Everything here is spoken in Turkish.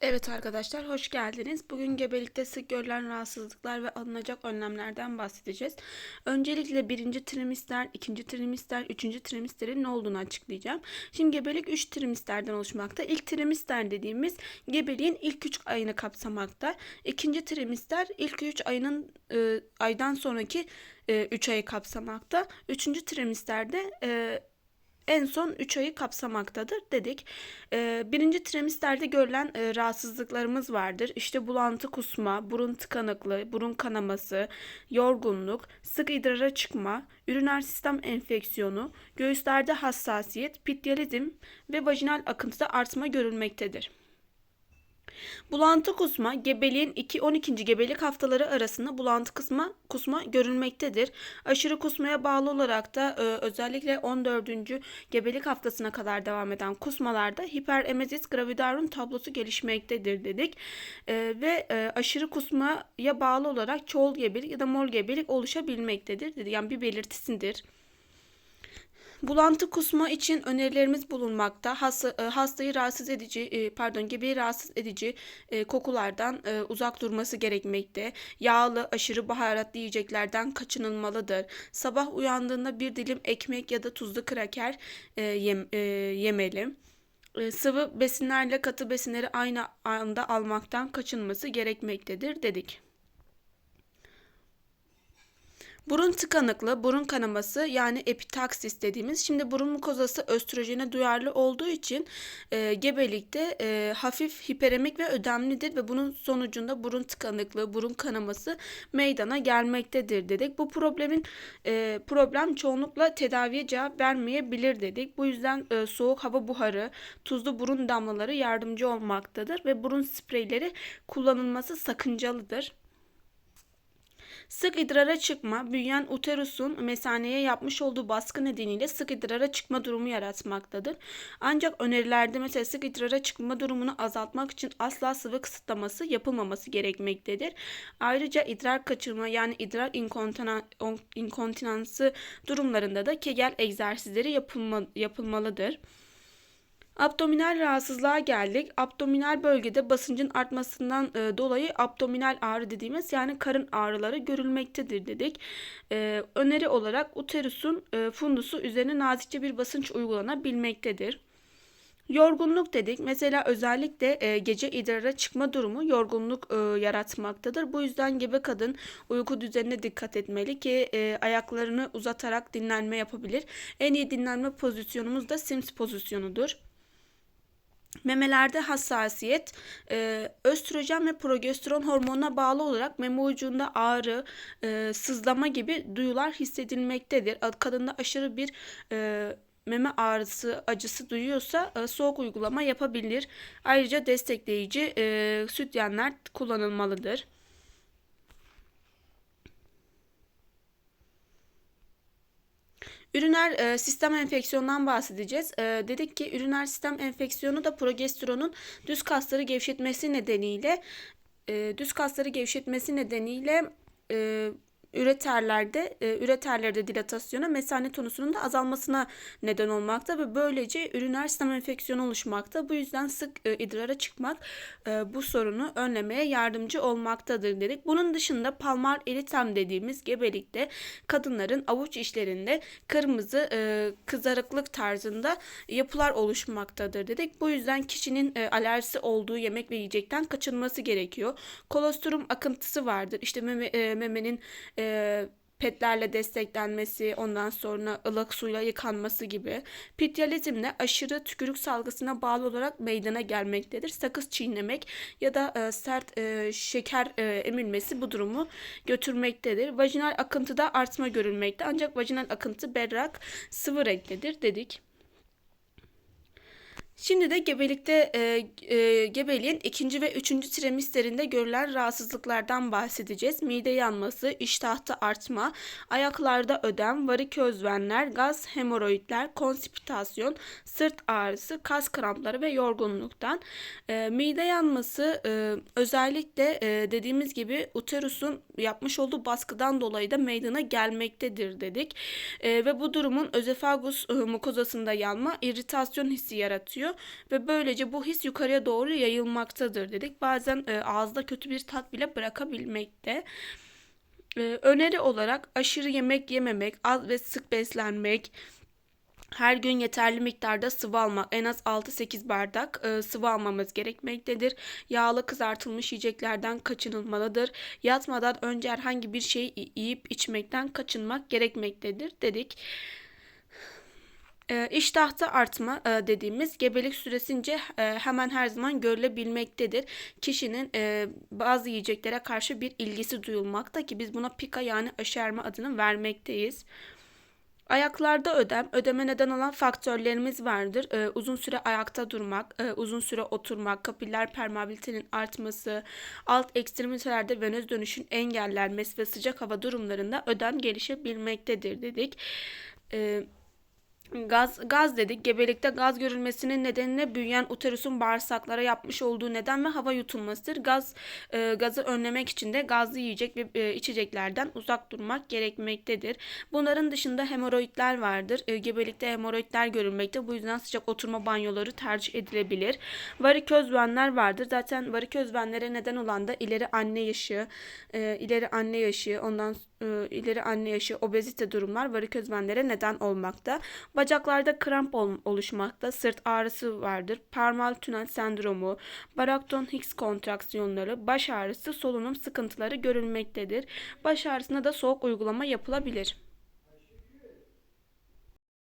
Evet arkadaşlar hoş geldiniz. Bugün gebelikte sık görülen rahatsızlıklar ve alınacak önlemlerden bahsedeceğiz. Öncelikle birinci trimester, ikinci trimester, üçüncü trimesterin ne olduğunu açıklayacağım. Şimdi gebelik 3 trimesterden oluşmakta. İlk trimester dediğimiz gebeliğin ilk 3 ayını kapsamakta. İkinci trimester ilk 3 ayının e, aydan sonraki 3 ayı kapsamakta. Üçüncü trimesterde e, en son 3 ayı kapsamaktadır dedik. Ee, birinci trimesterde görülen e, rahatsızlıklarımız vardır. İşte bulantı kusma, burun tıkanıklığı, burun kanaması, yorgunluk, sık idrara çıkma, üriner sistem enfeksiyonu, göğüslerde hassasiyet, pityalizm ve vajinal akıntıda artma görülmektedir. Bulantı kusma gebeliğin 2-12. gebelik haftaları arasında bulantı kusma, kusma görülmektedir. Aşırı kusmaya bağlı olarak da e, özellikle 14. gebelik haftasına kadar devam eden kusmalarda hiperemezis gravidarum tablosu gelişmektedir dedik. E, ve e, aşırı kusmaya bağlı olarak çoğul gebelik ya da mol gebelik oluşabilmektedir dedi. Yani bir belirtisidir. Bulantı kusma için önerilerimiz bulunmakta. E, hastayı rahatsız edici, e, pardon gebeyi rahatsız edici e, kokulardan uzak durması gerekmekte. Yağlı, aşırı baharatlı yiyeceklerden kaçınılmalıdır. Sabah uyandığında bir dilim ekmek ya da tuzlu kraker yemeli. Sıvı besinlerle katı besinleri aynı anda almaktan kaçınması gerekmektedir dedik. Burun tıkanıklığı, burun kanaması yani epitaksis dediğimiz. Şimdi burun mukozası östrojene duyarlı olduğu için e, gebelikte e, hafif hiperemik ve ödemlidir ve bunun sonucunda burun tıkanıklığı, burun kanaması meydana gelmektedir dedik. Bu problemin e, problem çoğunlukla tedaviye cevap vermeyebilir dedik. Bu yüzden e, soğuk hava buharı, tuzlu burun damlaları yardımcı olmaktadır ve burun spreyleri kullanılması sakıncalıdır. Sık idrara çıkma, büyüyen uterusun mesaneye yapmış olduğu baskı nedeniyle sık idrara çıkma durumu yaratmaktadır. Ancak önerilerde mesela sık idrara çıkma durumunu azaltmak için asla sıvı kısıtlaması yapılmaması gerekmektedir. Ayrıca idrar kaçırma yani idrar inkontinansı durumlarında da kegel egzersizleri yapılma, yapılmalıdır. Abdominal rahatsızlığa geldik. Abdominal bölgede basıncın artmasından e, dolayı abdominal ağrı dediğimiz yani karın ağrıları görülmektedir dedik. E, öneri olarak uterusun e, fundusu üzerine nazikçe bir basınç uygulanabilmektedir. Yorgunluk dedik. Mesela özellikle e, gece idrara çıkma durumu yorgunluk e, yaratmaktadır. Bu yüzden gebe kadın uyku düzenine dikkat etmeli ki e, ayaklarını uzatarak dinlenme yapabilir. En iyi dinlenme pozisyonumuz da Sims pozisyonudur. Memelerde hassasiyet, e, östrojen ve progesteron hormonuna bağlı olarak meme ucunda ağrı, e, sızlama gibi duyular hissedilmektedir. Kadında aşırı bir e, meme ağrısı, acısı duyuyorsa e, soğuk uygulama yapabilir. Ayrıca destekleyici e, sütyenler kullanılmalıdır. Üriner e, sistem enfeksiyonundan bahsedeceğiz. E, dedik ki üriner sistem enfeksiyonu da progesteronun düz kasları gevşetmesi nedeniyle e, düz kasları gevşetmesi nedeniyle e, üreterlerde e, üreterlerde dilatasyona mesane tonusunun da azalmasına neden olmakta ve böylece üriner sistem enfeksiyonu oluşmakta. Bu yüzden sık e, idrara çıkmak e, bu sorunu önlemeye yardımcı olmaktadır dedik. Bunun dışında palmar eritem dediğimiz gebelikte kadınların avuç içlerinde kırmızı e, kızarıklık tarzında yapılar oluşmaktadır dedik. Bu yüzden kişinin e, alerjisi olduğu yemek ve yiyecekten kaçınması gerekiyor. Kolostrum akıntısı vardır. İşte meme, e, memenin e, petlerle desteklenmesi, ondan sonra ılık suyla yıkanması gibi. Pityalizmle aşırı tükürük salgısına bağlı olarak meydana gelmektedir. Sakız çiğnemek ya da e, sert e, şeker e, emilmesi bu durumu götürmektedir. Vajinal akıntıda artma görülmekte ancak vajinal akıntı berrak sıvı renktedir dedik. Şimdi de gebelikte e, e, gebeliğin ikinci ve üçüncü trimestlerinde görülen rahatsızlıklardan bahsedeceğiz. Mide yanması, iştahta artma, ayaklarda ödem, variköz venler, gaz, hemoroidler, konstipitasyon, sırt ağrısı, kas krampları ve yorgunluktan. E, mide yanması e, özellikle e, dediğimiz gibi uterusun yapmış olduğu baskıdan dolayı da meydana gelmektedir dedik. E, ve bu durumun özefagus e, mukozasında yanma, iritasyon hissi yaratıyor oluyor ve böylece bu his yukarıya doğru yayılmaktadır dedik. Bazen e, ağızda kötü bir tat bile bırakabilmekte. E, öneri olarak aşırı yemek yememek, az ve sık beslenmek, her gün yeterli miktarda sıvı almak, en az 6-8 bardak e, sıvı almamız gerekmektedir. Yağlı kızartılmış yiyeceklerden kaçınılmalıdır. Yatmadan önce herhangi bir şey yiyip içmekten kaçınmak gerekmektedir dedik. E, iştahta artma e, dediğimiz gebelik süresince e, hemen her zaman görülebilmektedir. Kişinin e, bazı yiyeceklere karşı bir ilgisi duyulmakta ki biz buna pika yani aşerme adını vermekteyiz. Ayaklarda ödem, ödeme neden olan faktörlerimiz vardır. Ee, uzun süre ayakta durmak, e, uzun süre oturmak, kapiller permeabilitenin artması, alt ekstremitelerde venöz dönüşün engellenmesi ve sıcak hava durumlarında ödem gelişebilmektedir dedik. Ee, Gaz, gaz dedik. Gebelikte gaz görülmesinin nedeni büyüyen uterusun bağırsaklara yapmış olduğu neden ve hava yutulmasıdır. Gaz e, gazı önlemek için de gazlı yiyecek ve e, içeceklerden uzak durmak gerekmektedir. Bunların dışında hemoroidler vardır. E, gebelikte hemoroidler görülmekte. Bu yüzden sıcak oturma banyoları tercih edilebilir. Variköz venler vardır. Zaten variköz venlere neden olan da ileri anne yaşı, e, ileri anne yaşı, ondan e, ileri anne yaşı, obezite durumlar variköz venlere neden olmakta. Bacaklarda kramp oluşmakta, sırt ağrısı vardır, parmal tünel sendromu, Barakton Hicks kontraksiyonları, baş ağrısı, solunum sıkıntıları görülmektedir. Baş ağrısına da soğuk uygulama yapılabilir.